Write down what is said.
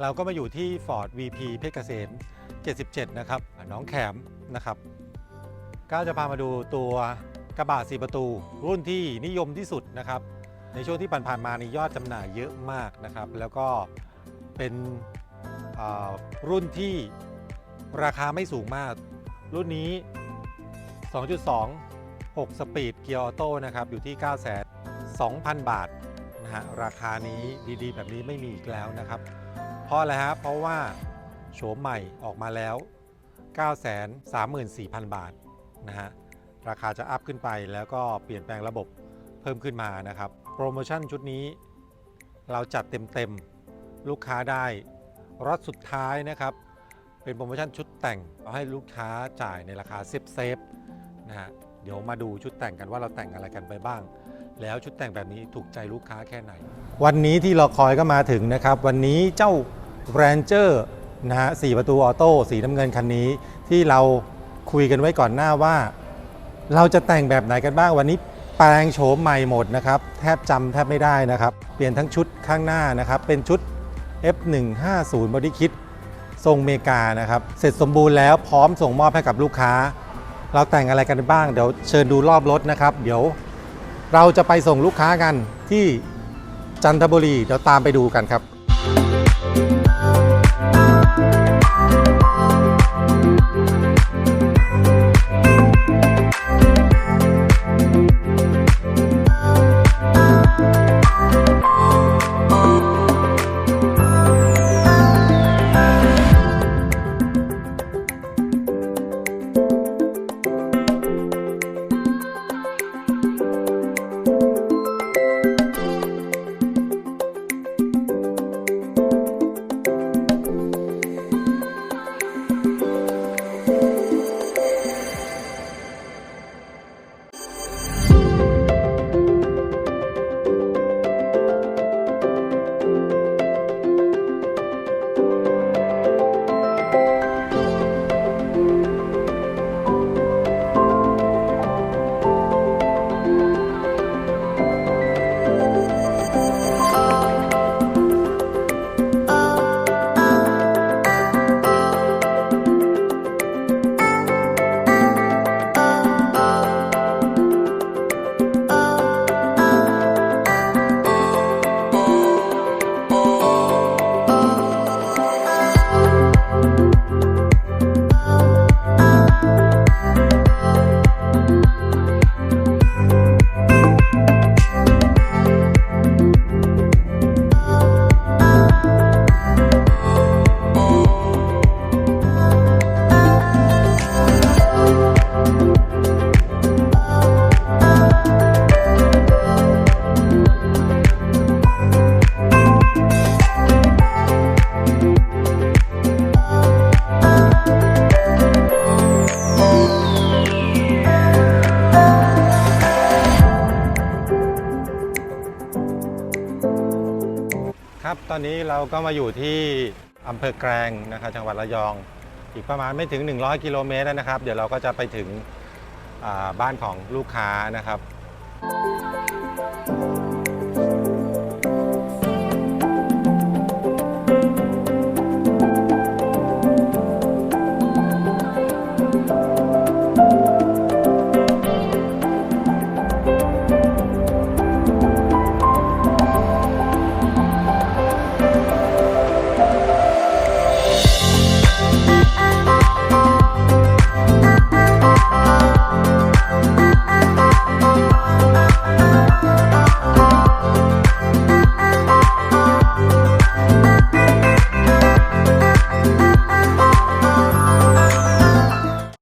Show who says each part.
Speaker 1: เราก็มาอยู่ที่ Ford VP เพชรเกษม 77 นะครับน้องแขมนะครับก็จะพามาดูตัวกระบะ4ประตู รุ่นที่นิยมที่สุดนะครับ ในช่วงที่ผ่านๆมานี่ยอดจำหน่ายเยอะมากนะครับ แล้วก็เป็นรุ่นที่ราคาไม่สูงมาก รุ่นนี้ 2.2 6 สปีดเกียร์ออโต้นะครับ อยู่ที่ 9 2 0 0 0 บาทนะฮะราคานี้ดีๆ แบบนี้ไม่มีอีกแล้วนะครับ เพราะอะไรฮะเพราะว่าโฉมใหม่ออกมาแล้ว 934,000 บาทนะฮะราคาจะอัพขึ้นไปแล้วก็เปลี่ยนแปลงระบบเพิ่มขึ้นมานะครับ โปรโมชั่นชุดนี้ เราจัดเต็มๆ ลูกค้าได้รถสุดท้ายนะครับ เป็นโปรโมชั่นชุดแต่งเอาให้ลูกค้าจ่ายในราคาเซฟเซฟๆนะฮะ เดี๋ยวมาดูชุดแต่งกันว่าเราแต่งอะไรกันไปบ้าง แล้วชุดแต่งแบบนี้ถูกใจลูกค้าแค่ไหน วันนี้ที่เราคอยก็มาถึงนะครับ วันนี้เจ้า Ranger นะฮะสี่ประตูออโต้สีน้ำเงินคันนี้ที่เราคุยกันไว้ก่อนหน้าว่า เราจะแต่งแบบไหนกันบ้างวันนี้แปลงโฉมใหม่หมดนะครับ แทบจำแทบไม่ได้นะครับ เปลี่ยนทั้งชุดข้างหน้านะครับ เป็นชุด F150 Body Kit ทรงเมกานะครับ เสร็จสมบูรณ์แล้วพร้อมส่งมอบให้กับลูกค้า เราแต่งอะไรกันบ้าง เดี๋ยวเชิญดูรอบรถนะครับ เดี๋ยวเราจะไปส่งลูกค้ากันที่จันทบุรี เดี๋ยวตามไปดูกันครับ ตอนนี้เราก็มาอยู่ที่อำเภอแกลงนะครับจังหวัดระยอง อีกประมาณไม่ถึง 100 กิโลเมตรนะครับ เดี๋ยวเราก็จะไปถึงบ้านของลูกค้านะครับ